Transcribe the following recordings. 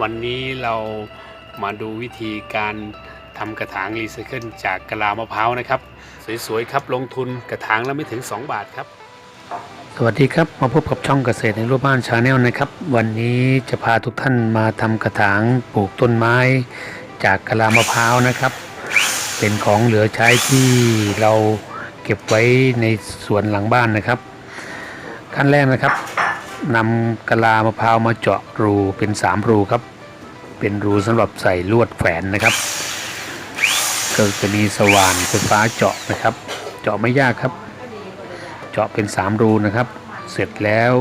วันี้เรามาดูวิธีการทำกระถางรีไซเคิลจากกะลามะพร้าวนะครับ สวยๆครับลงทุนกระถางละไม่ถึง 2 บาทครับ สวัสดีครับมาพบกับช่องเกษตรในรูปบ้านชาแนลนะครับ วันนี้จะพาทุกท่านมาทำกระถางปลูกต้นไม้จากกะลามะพร้าวนะครับ เป็นของเหลือใช้ที่เราเก็บไว้ในสวนหลังบ้านนะครับ ขั้นแรกนะครับ นำกะลามะพร้าวมาเจาะรูเป็นสามรูครับ เป็นรูสำหรับใส่ลวดแขวนนะครับ ก็จะมีสว่านไฟฟ้าเจาะนะครับ เจาะไม่ยากครับ เจาะเป็นสามรูนะครับ เสร็จแล้ว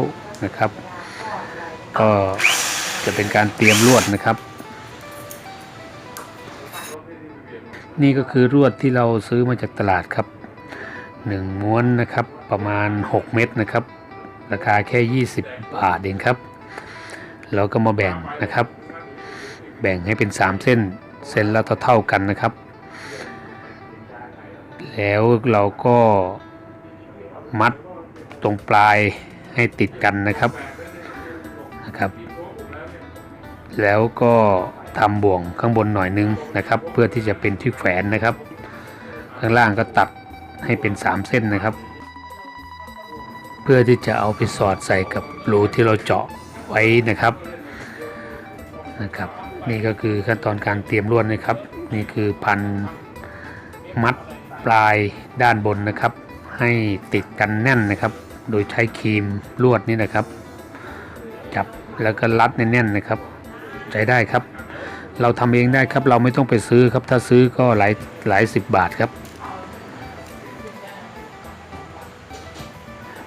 นะครับ ก็จะเป็นการเตรียมลวดนะครับ นี่ก็คือลวดที่เราซื้อมาจากตลาดครับหนึ่งม้วนนะครับประมาณ 6 เม็ดนะครับ ราคาแค่ 20 บาทเองครับ เราก็มาแบ่งนะครับ แบ่งให้เป็น 3 เส้น เส้นละเท่าๆกันนะครับ แล้วเราก็มัดตรงปลายให้ติดกันนะครับนะครับ แล้วก็ทำบ่วงข้างบนหน่อยนึงนะครับ เพื่อที่จะเป็นที่แขวนนะครับ ข้างล่างก็ตัดให้เป็น 3 เส้นนะครับ เพื่อที่จะเอาไปสอดใส่กับรูที่เราเจาะไว้นะครับนะครับ นี่ก็คือขั้นตอนการเตรียมลวดนะครับ นี่คือพันมัดปลายด้านบนนะครับ ให้ติดกันแน่นนะครับ โดยใช้ครีมลวดนี่นะครับ จับแล้วก็รัดแน่นๆนะครับใช้ได้ครับ เราทำเองได้ครับเราไม่ต้องไปซื้อครับถ้าซื้อก็หลายหลายสิบบาทครับ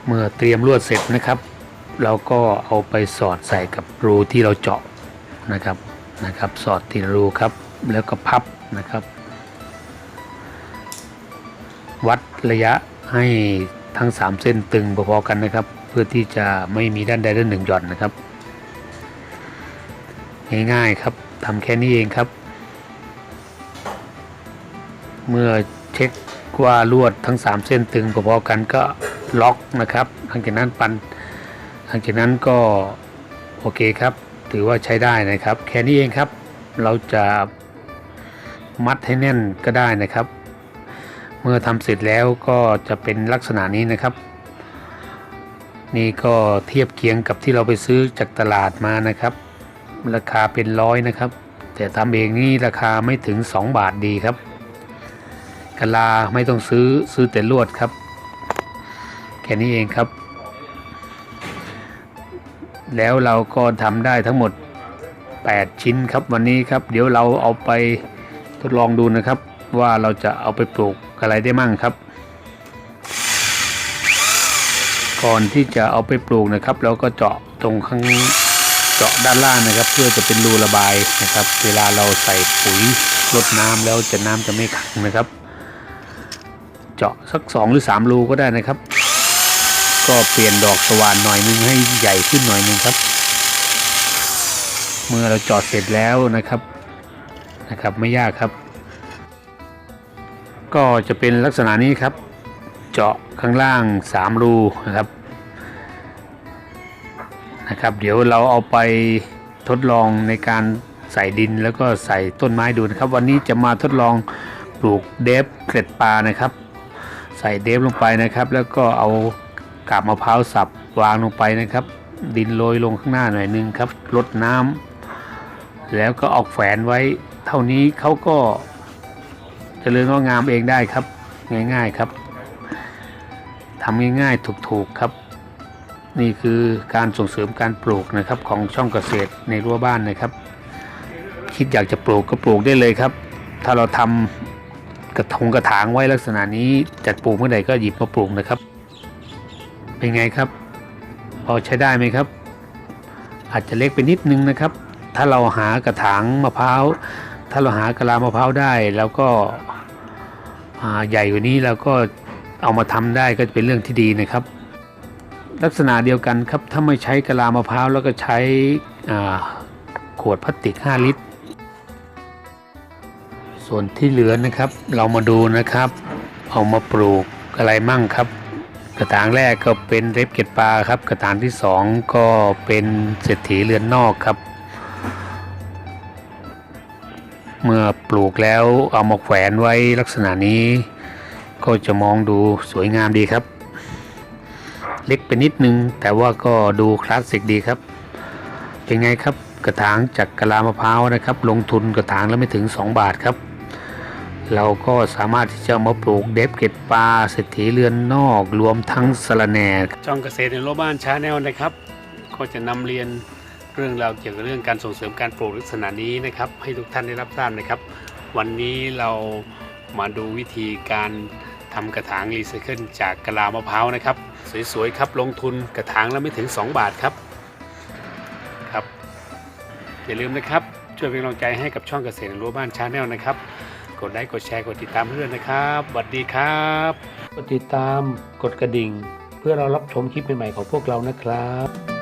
เมื่อเตรียมลวดเสร็จนะครับ เราก็เอาไปสอดใส่กับรูที่เราเจาะนะครับนะครับ สอดทีละรูครับ แล้วก็พับนะครับ วัดระยะให้ทั้ง 3 เส้นตึงพอๆกันนะครับ เพื่อที่จะไม่มีด้านใดด้านหนึ่งหย่อนนะครับ ง่ายๆครับทำแค่นี้เองครับ เมื่อเช็คว่าลวดทั้ง 3 เส้นตึงพอๆกันก็ ล็อกนะครับหลังจากนั้นปันหลังจากนั้นก็โอเคครับ ถือว่าใช้ได้นะครับ แค่นี้เองครับ เราจะมัดให้แน่นก็ได้นะครับ เมื่อทำเสร็จแล้วก็จะเป็นลักษณะนี้นะครับ นี่ก็เทียบเคียงกับที่เราไปซื้อจากตลาดมานะครับ ราคาเป็นร้อยนะครับ แต่ทำเองนี่ราคาไม่ถึง 2 บาทดีครับกะลาไม่ต้องซื้อซื้อแต่ลวดครับ แค่นี้เองครับ แล้วเราก็ทำได้ทั้งหมด 8 ชิ้นครับวันนี้ครับ เดี๋ยวเราเอาไปทดลองดูนะครับ ว่าเราจะเอาไปปลูกอะไรได้มั่งครับ ก่อนที่จะเอาไปปลูกนะครับ เราก็เจาะตรงข้างเจาะด้านล่างนะครับ เพื่อจะเป็นรูระบายนะครับ เวลาเราใส่ปุ๋ยรดน้ำแล้วจะน้ำจะไม่ขังนะครับ เจาะสักสองหรือสามรูก็ได้นะครับ ก็เปลี่ยนดอกสว่านหน่อยนึงให้ใหญ่ขึ้นหน่อยนึงครับ เมื่อเราเจาะเสร็จแล้วนะครับนะครับไม่ยากครับ ก็จะเป็นลักษณะนี้ครับ เจาะข้างล่าง 3 รูนะครับนะครับ เดี๋ยวเราเอาไปทดลองในการใส่ดินแล้วก็ใส่ต้นไม้ดูนะครับ วันนี้จะมาทดลองปลูกเดฟเกล็ดปลานะครับ ใส่เดฟลงไปนะครับ แล้วก็เอา กาบมะพร้าวสับวางลงไปนะครับ ดินโรยลงข้างหน้าหน่อยนึงครับลดน้ำแล้วก็เอาแฝนไว้ เท่านี้เขาก็เจริญงอกงามเองได้ครับ ง่ายๆครับทำง่ายๆถูกๆครับ นี่คือการส่งเสริมการปลูกนะครับของช่องเกษตรในรั้วบ้านนะครับ คิดอยากจะปลูกก็ปลูกได้เลยครับ ถ้าเราทำกระทงกระถางไว้ลักษณะนี้จัดปลูกเมื่อใดก็หยิบมาปลูกนะครับ เป็นไงครับ พอใช้ได้ไหมครับ อาจจะเล็กไปนิดนึงนะครับ ถ้าเราหากระถางมะพร้าวถ้าเราหากะลามะพร้าวได้แล้วก็ใหญ่กว่านี้เราก็เอามาทำได้ก็จะเป็นเรื่องที่ดีนะครับ ลักษณะเดียวกันครับถ้าไม่ใช้กะลามะพร้าวแล้วก็ใช้ขวดพลาสติก 5 ลิตร ส่วนที่เหลือนะครับ เรามาดูนะครับ เอามาปลูกอะไรมั่งครับ กระถางแรกก็เป็นเรปเก็ดปลาครับ กระถางที่สองก็เป็นเศรษฐีเรือนนอกครับ เมื่อปลูกแล้วเอามาแขวนไว้ลักษณะนี้ ก็จะมองดูสวยงามดีครับ เล็กไปนิดนึง แต่ว่าก็ดูคลาสสิกดีครับเป็นไงครับกระถางจากกะลามะพร้าวนะครับ ลงทุนกระถางแล้วไม่ถึง 2 บาทครับ เราก็สามารถที่จะมาปลูกเดฟเกตปลาเศรษฐีเรือนนอกรวมทั้งสะระแหน่ช่องเกษตรในโลบ้านชาแนลนะครับ ก็จะนำเรียนเรื่องราวเกี่ยวกับเรื่องการส่งเสริมการปลูกลักษณะนี้นะครับ ให้ทุกท่านได้รับทราบนะครับ วันนี้เรามาดูวิธีการทำกระถางรีไซเคิลจากกะลามะพร้าวนะครับ สวยๆครับลงทุนกระถางแล้วไม่ถึง 2 บาทครับครับ อย่าลืมนะครับ ช่วยเป็นกำลังใจให้กับช่องเกษตรในรั้วบ้านชาแนลนะครับ ดไลค์กดแชร์กดติดตามเพื่อนนะครับสวัสดีครับ กดติดตามกดกระดิ่ง เพื่อเรารับชมคลิปใหม่ๆของพวกเรานะครับ